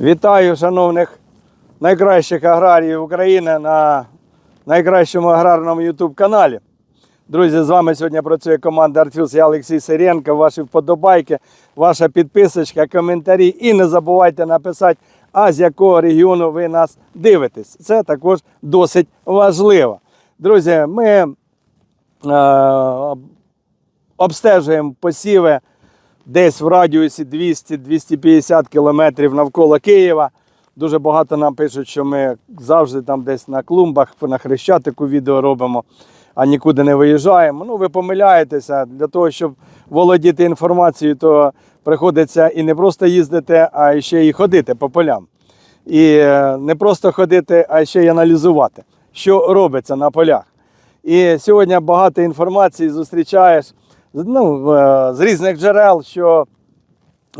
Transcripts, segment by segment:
Вітаю шановних найкращих аграріїв України на найкращому аграрному YouTube каналі. Друзі, з вами сьогодні працює команда Артфілс, я Олексій Сиренко. Ваші вподобайки, ваша підписочка, коментарі. І не забувайте написати, а з якого регіону ви нас дивитесь. Це також досить важливо. Друзі, ми е, обстежуємо посіви десь в радіусі 200-250 кілометрів навколо Києва. Дуже багато нам пишуть, що ми завжди там десь на клумбах, на хрещатику відео робимо, а нікуди не виїжджаємо. Ну, ви помиляєтеся. Для того, щоб володіти інформацією, то приходиться і не просто їздити, а ще й ходити по полям. І е, не просто ходити, а ще й аналізувати, що робиться на полях. І сьогодні багато інформації зустрічаєш ну, е, з різних джерел, що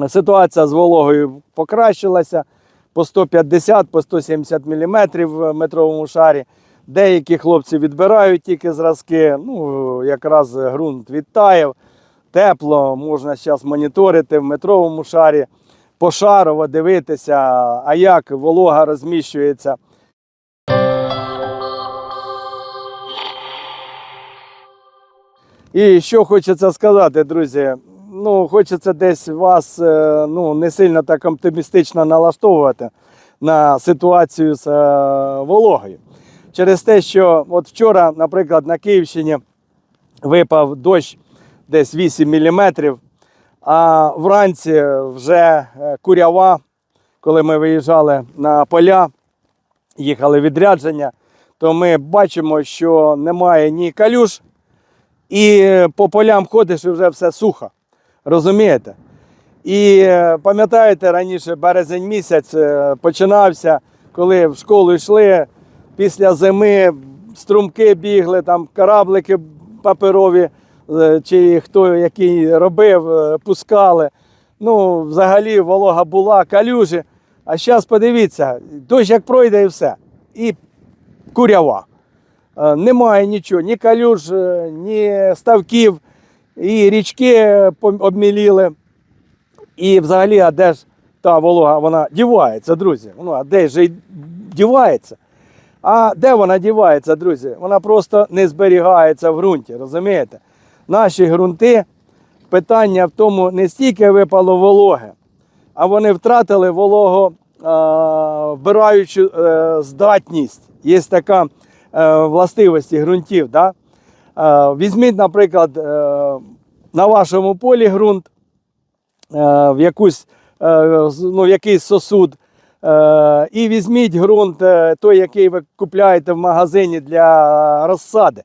ситуація з вологою покращилася по 150, по 170 мм в метровому шарі. Деякі хлопці відбирають тільки зразки. Ну, якраз ґрунт відтаяв, тепло, можна зараз моніторити в метровому шарі, пошарово дивитися, а як волога розміщується. І що хочеться сказати, друзі. Ну, хочеться десь вас е, ну, не сильно так оптимістично налаштовувати на ситуацію з е, вологою. Через те, що от вчора, наприклад, на Київщині випав дощ десь 8 мм, а вранці вже е, курява, коли ми виїжджали на поля, їхали відрядження, то ми бачимо, що немає ні калюш, і по полям ходиш і вже все сухо. Розумієте? І е, пам'ятаєте, раніше березень місяць е, починався, коли в школу йшли після зими, струмки бігли, там кораблики паперові, е, чи хто який робив, пускали. Ну, взагалі волога була, калюжі. А зараз подивіться, дощ як пройде і все. І курява. Е, Немає нічого, ні калюж, е, ні ставків, і річки е, обміліли. І взагалі, а де ж та волога, вона дівається, друзі. Ну, а де ж дівається? А де вона дівається, друзі? Вона просто не зберігається в ґрунті, розумієте? Наші ґрунти, питання в тому, не стільки випало вологи, а вони втратили волого а, вбираючу здатність. Є така властивості ґрунтів. Да? Е, візьміть, наприклад, е, на вашому полі ґрунт, е, в, якусь, е, ну, в якийсь сосуд, е, і візьміть ґрунт, е, той, який ви купляєте в магазині для розсади.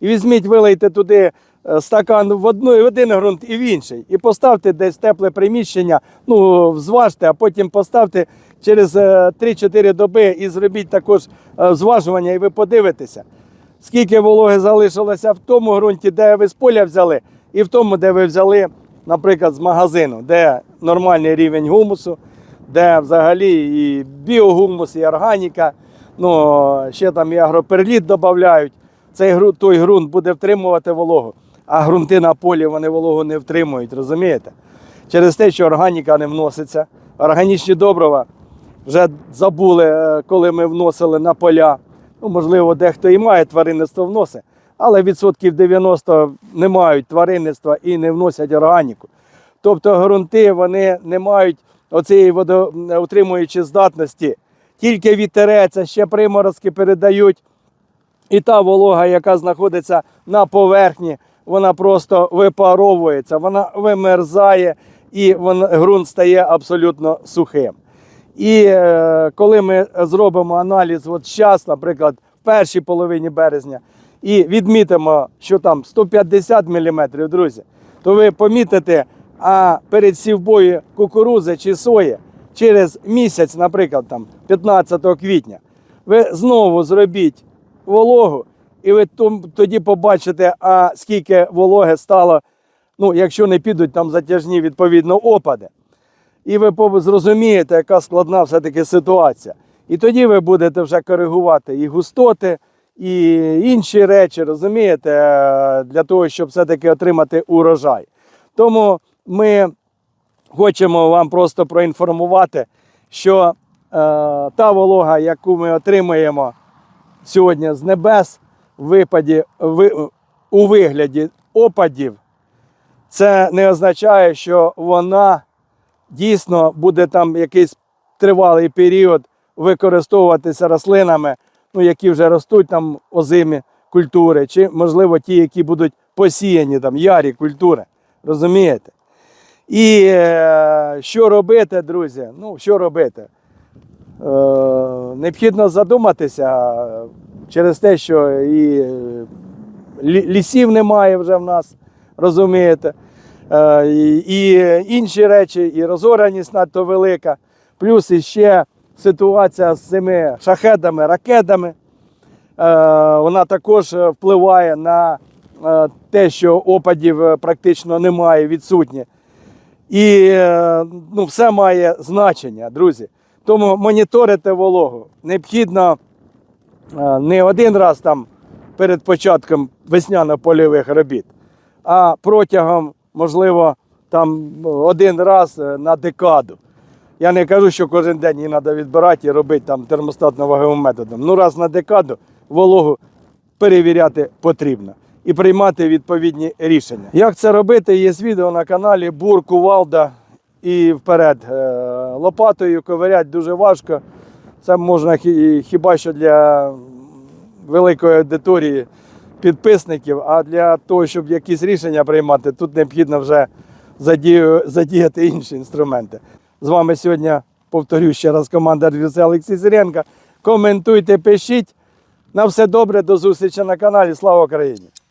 І візьміть, вилийте туди е, стакан в, одну, в один ґрунт і в інший. І поставте десь тепле приміщення, ну, взважте, а потім поставте через е, 3-4 доби і зробіть також е, зважування, і ви подивитеся, скільки вологи залишилося в тому ґрунті, де ви з поля взяли, і в тому, де ви взяли, наприклад, з магазину, де нормальний рівень гумусу, де взагалі і біогумус, і органіка, ну, ще там і агроперліт додають. Цей той ґрунт буде втримувати вологу, а ґрунти на полі вони вологу не втримують, розумієте? Через те, що органіка не вноситься, органічні добрива вже забули, е, коли ми вносили на поля. Ну, можливо, дехто і має тваринництво вносить, але відсотків 90 не мають тваринництва і не вносять органіку. Тобто ґрунти вони не мають оцієї водоутримуючої здатності. Тільки вітерець, а ще приморозки передають. І та волога, яка знаходиться на поверхні, вона просто випаровується, вона вимерзає і ґрунт стає абсолютно сухим. І е, коли ми зробимо аналіз, от зараз, наприклад, в першій половині березня, і відмітимо, що там 150 мм, друзі, то ви помітите, а перед сівбою кукурузи чи сої через місяць, наприклад, там 15 квітня, ви знову зробіть вологу, і ви тоді побачите, а скільки вологи стало, ну, якщо не підуть там затяжні відповідно опади. І ви зрозумієте, яка складна все-таки ситуація. І тоді ви будете вже коригувати і густоти, і інші речі, розумієте, для того, щоб все-таки отримати урожай. Тому ми хочемо вам просто проінформувати, що е, та волога, яку ми отримуємо сьогодні з небес, випаді, ви- у вигляді опадів, це не означає, що вона дійсно буде там якийсь тривалий період використовуватися рослинами, ну, які вже ростуть там озимі культури, чи, можливо, ті, які будуть посіяні, там, ярі культури. Розумієте? І е, що робити, друзі? Ну, що робити? Е, необхідно задуматися е, через те, що і е, лісів немає вже в нас, розумієте? Е, і, інші речі, і розораність надто велика. Плюс іще ситуація з цими шахедами, ракетами. Е, вона також впливає на е, те, що опадів практично немає, відсутні. І ну, все має значення, друзі. Тому моніторити вологу необхідно не один раз там перед початком весняно-польових робіт, а протягом, можливо, там один раз е, на декаду. Я не кажу, що кожен день її треба відбирати і робити там термостатно-ваговим методом. Ну, раз на декаду вологу перевіряти потрібно і приймати відповідні рішення. Як це робити? Є відео на каналі Бур, Кувалда і вперед. Е, Лопатою ковирять дуже важко. Це можна хіба що для великої аудиторії підписників, а для того, щоб якісь рішення приймати, тут необхідно вже задіяти інші інструменти. З вами сьогодні, повторю ще раз, команда Адвіса Олексій Сиренко. Коментуйте, пишіть. На все добре, до зустрічі на каналі. Слава Україні!